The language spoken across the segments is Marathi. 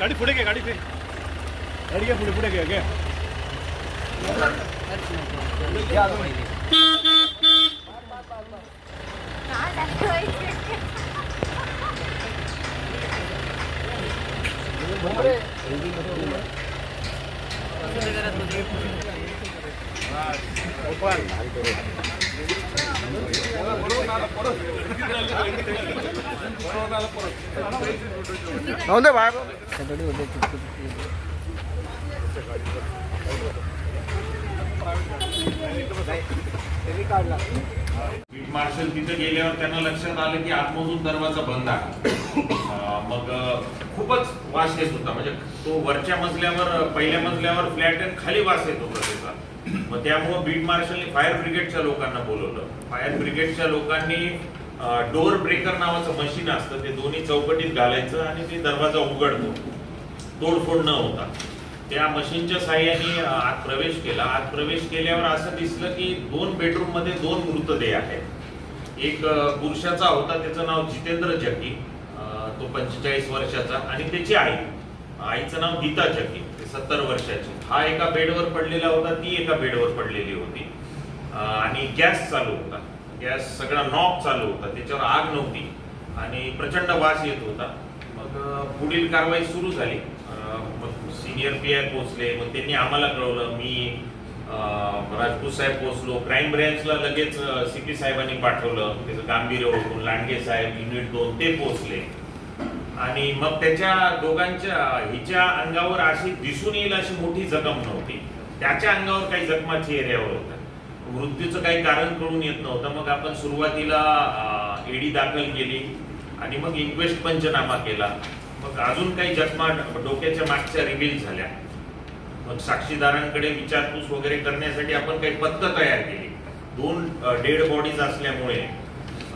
ಗಾಡಿ ಪುಡಿಗೆ ಗಾಡಿ ಅಡಿಗೆ ಪುಡಿ ಪುಡಿಗೆ ಹೇಗೆ ಒಪ್ಪ दे बाहेर. मार्शल तिथे गेल्यावर त्यांना लक्षात आलं की आतमधून दरवाजा बंद आहे. मग खूपच वास येत होता. म्हणजे तो वरच्या मजल्यावर पहिल्या मजल्यावर फ्लॅट खाली वास येत होता त्याचा. मग त्यामुळं बीट मार्शलने फायर ब्रिगेडच्या लोकांना बोलवलं. फायर ब्रिगेडच्या लोकांनी डोर ब्रेकर नावाचं मशीन असतं ते दोन्ही चौकटीत घालायचं आणि ते दरवाजा उघडतो तोडफोड न होता. त्या मशीनच्या साह्याने आत प्रवेश केला. आत प्रवेश केल्यावर असं दिसलं की दोन बेडरूममध्ये दोन मृतदेह आहेत. एक पुरुषाचा होता त्याचं नाव जितेंद्र जकी तो पंचेचाळीस वर्षाचा आणि त्याची आई. आईचं नाव गीता जकी. सत्तर वर्षाची. हा एका बेडवर पडलेला होता ती एका बेडवर पडलेली होती. आणि गॅस चालू होता. गॅस सगळा नॉब चालू होता. त्याच्यावर आग नव्हती. आणि प्रचंड वास येत होता. मग पुढील कारवाई सुरू झाली. मग सिनियर पी आय पोहोचले. मग त्यांनी आम्हाला कळवलं. मी राजपूत साहेब पोहोचलो. क्राईम ब्रँचला लगेच सी पी साहेबांनी पाठवलं. त्याचं गांभीर्य ओळखून लांडगे साहेब युनिट दोन ते पोहोचले. आणि मग त्याच्या दोघांच्या हिच्या अंगावर अशी दिसून येईल अशी मोठी जखम नव्हती. त्याच्या अंगावर काही जखमा चेहऱ्यावर होत्या मृत्यूचं काही कारण कळून येत नव्हतं. मग आपण सुरुवातीला एडी दाखल केली आणि मग इन्क्वेस्ट पंचनामा केला. मग अजून काही जखमा डोक्याच्या मागच्या रिव्हील झाल्या. मग साक्षीदारांकडे विचारपूस वगैरे करण्यासाठी आपण काही पथकं तयार केली. दोन डेड बॉडीज असल्यामुळे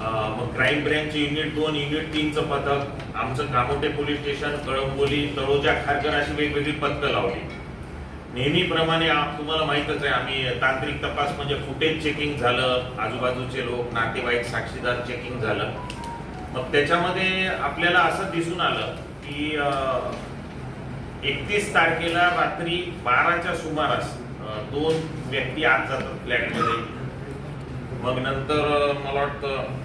मग क्राईम ब्रँच युनिट दोन युनिट तीनचं पथक आमचं कामोटे पोलीस स्टेशन कळंबोली तळोजा खारकर अशी वेगवेगळी पथकं लावली. नेहमीप्रमाणे तुम्हाला माहीतच आहे आम्ही तांत्रिक तपास म्हणजे फुटेज चेकिंग झालं आजूबाजूचे लोक नातेवाईक साक्षीदार चेकिंग झालं. मग त्याच्यामध्ये आपल्याला असं दिसून आलं की एकतीस तारखेला रात्री बाराच्या सुमारास दोन व्यक्ती आत जातात फ्लॅटमध्ये. मग नंतर मला वाटतं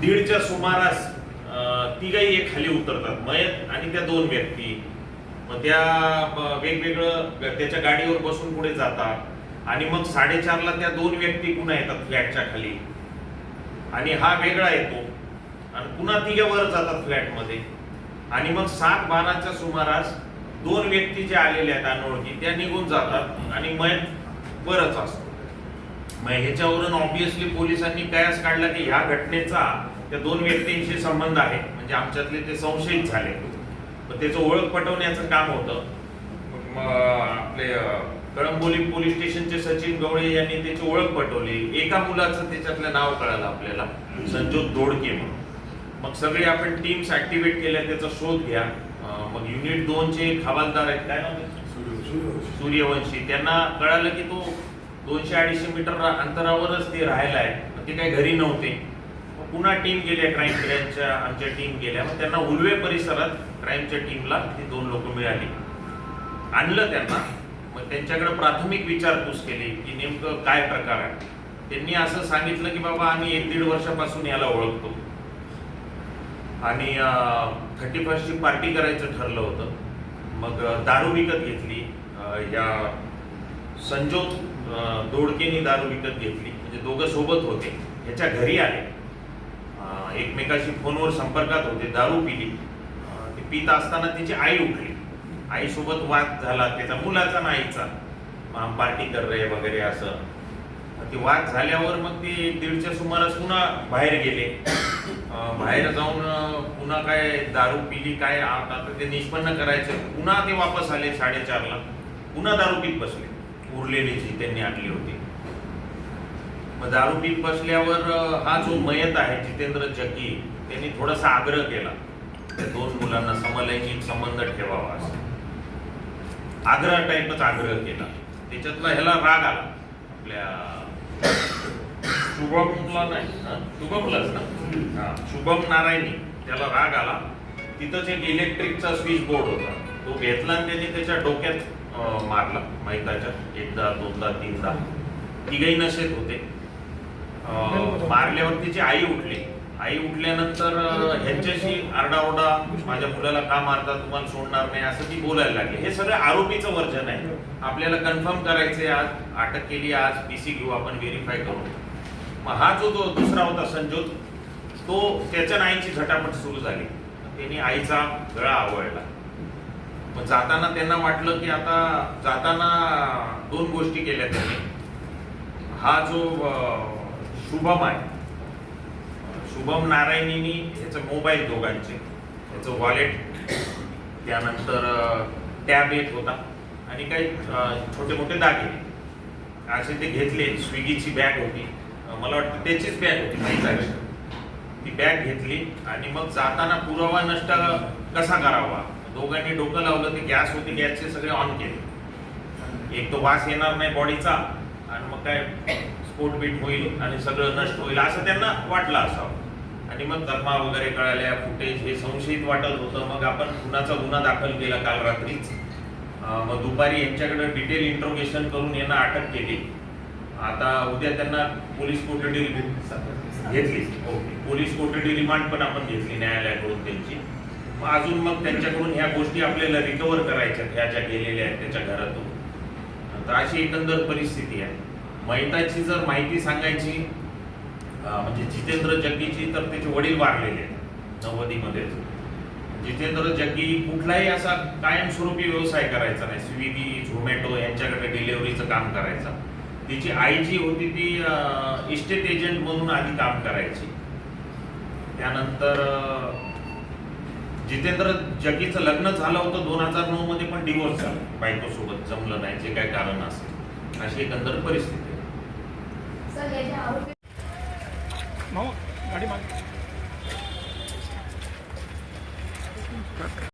दीडच्या सुमारास तिघाही एक खाली उतरतात. मयत आणि त्या दोन व्यक्ती. मग त्या वेगवेगळं त्याच्या गाडीवर बसून पुढे जातात. आणि मग साडेचारला त्या दोन व्यक्ती पुन्हा येतात फ्लॅटच्या खाली. आणि हा वेगळा येतो. आणि पुन्हा तिघे वर जातात फ्लॅटमध्ये. आणि मग सात बाराच्या सुमारास दोन व्यक्ती जे आलेले आहेत अनोळखी त्या निघून जातात. आणि मयत वरच असतो. मग ह्याच्यावरून ऑब्विसली पोलिसांनी कयास काढला की ह्या घटनेचा त्या दोन व्यक्तींशी संबंध आहे. म्हणजे आमच्यातले ते संशयित झाले. मग त्याचं ओळख पटवण्याचं काम होतं. आपले कळंबोली पोलीस स्टेशनचे सचिन गवळे यांनी त्याची ओळख पटवली. एका मुलाचं त्याच्यातलं नाव कळालं आपल्याला. संजोत दोडके म्हणून. मग सगळे आपण टीम्स ऍक्टिव्हेट केल्या त्याचा शोध घ्या. मग युनिट दोनचे हवालदार आहेत. काय? सूर्यवंशी. त्यांना कळालं की तो दोनशे अडीचशे मीटर अंतरावरच ते राहायला आहे ते काही घरी नव्हते. मग पुन्हा टीम गेल्या क्राईम ब्रँचच्या आमच्या टीम गेल्या. मग त्यांना उलवे परिसरात क्राईमच्या टीमला ती दोन लोक मिळाली. आणलं त्यांना. मग त्यांच्याकडे प्राथमिक विचारपूस केली की नेमकं काय प्रकार आहे. त्यांनी असं सांगितलं की बाबा आम्ही एक दीड वर्षापासून याला ओळखतो. आणि थर्टी फर्स्टची पार्टी करायचं ठरलं होतं. मग दारू विकत घेतली. या संजोत दोडकेनी दारू विकत घेतली. म्हणजे दोघं सोबत होते. ह्याच्या घरी आले. एकमेकाशी फोनवर संपर्कात होते दारू पिली. ती पित असताना तिची आई उठली. आईसोबत वाद झाला. त्याचा मुलाचा ना आईचा. पार्टी कर रे वगैरे असं. ते वाद झाल्यावर मग ते दीडच्या सुमारास पुन्हा बाहेर गेले. बाहेर जाऊन पुन्हा काय दारू पिली काय आता ते निष्पन्न करायचं. पुन्हा ते वापस आले साडेचारला. पुन्हा दारू पीत बसले. उरलेली जी त्यांनी आणली होती. मग दारू पीत बसल्यावर हा जो मयत आहे जितेंद्र जगी त्यांनी थोडासा आग्रह केला. त्या दोन मुलांना समलैंगिक संबंध ठेवावा असं. आग्रह टाईपच आग्रह केला. त्याच्यातला ह्याला राग आला. आपल्या शुभमला नाही शुभमलाच ना? शुभम नारायणी त्याला राग आला. तिथंच एक इलेक्ट्रिकचा स्विच बोर्ड होता. तो घेतला आणि त्याने त्याच्या डोक्यात मारला. मैताच्या एकदा दोनदा तीनदा. तिघही नशेत होते. मारल्यावर तिची आई उठली. आई उठल्यानंतर ह्यांच्याशी आरडाओरडा माझ्या मुलाला का मारता? तुम्हाला सोडणार नाही. असं ती बोलायला लागली. हे सगळं आरोपीचं वर्जन आहे. आपल्याला कन्फर्म करायचंय आज. अटक केली आज. पीसी घेऊ आपण व्हेरीफाय करू मग हा जो जो दुसरा होता संजोत तो त्याच्या नाईची झटापट सुरू झाली. त्यांनी आईचा गळा आवळला. जाताना त्यांना वाटलं की आता जाताना दोन गोष्टी केल्या त्यांनी. हा जो शुभम आहे शुभम नारायणीनी ह्याचं मोबाईल दोघांचे त्याचं वॉलेट त्यानंतर टॅब येत होता आणि काही छोटे मोठे दागिने. असे ते घेतले स्विगीची बॅग होती. मला वाटतं त्याचीच बॅग होती माहीत आहे. ती बॅग घेतली आणि मग जाताना पुरावा नष्ट कसा करावा? दोघांनी डोकं लावलं ते गॅस होते गॅसचे सगळे ऑन केले. एक तो वास येणार नाही बॉडीचा आणि मग काय स्फोट बीट होईल आणि सगळं नष्ट होईल असं त्यांना वाटलं असावं. आणि मग जन्मा वगैरे कळाल्या फुटेज हे संशयित वाटत होतं. मग आपण खुनाचा गुन्हा दाखल केला काल रात्रीच. मग दुपारी यांच्याकडे डिटेल इंट्रोगेशन करून यांना अटक केली. आता उद्या त्यांना पोलीस कोठडी घेतली? ओके. पोलीस कोठडी रिमांड पण आपण घेतली न्यायालयाकडून त्यांची. अजून मग त्यांच्याकडून ह्या गोष्टी आपल्याला रिकवर करायच्या ह्या ज्या गेलेल्या आहेत त्याच्या घरातून. तर अशी एकंदर परिस्थिती आहे. मैताची जर माहिती सांगायची म्हणजे जितेंद्र जग्गीची तर त्याचे वडील वारलेले आहेत नव्वदीमध्येच जितेंद्र जग्गी कुठलाही असा कायमस्वरूपी व्यवसाय करायचा नाही. स्विगी झोमॅटो यांच्याकडे डिलेवरीचं काम करायचा. तिची आई जी होती ती इस्टेट एजंट म्हणून आधी काम करायची. त्यानंतर जितेंद्र जग्गीचं लग्न झालं होतं दोन हजार नऊ मध्ये पण डिवोर्स झाला. बायकोसोबत जमलं नाही जे काय कारण असेल. अशी एकंदर परिस्थिती आहे.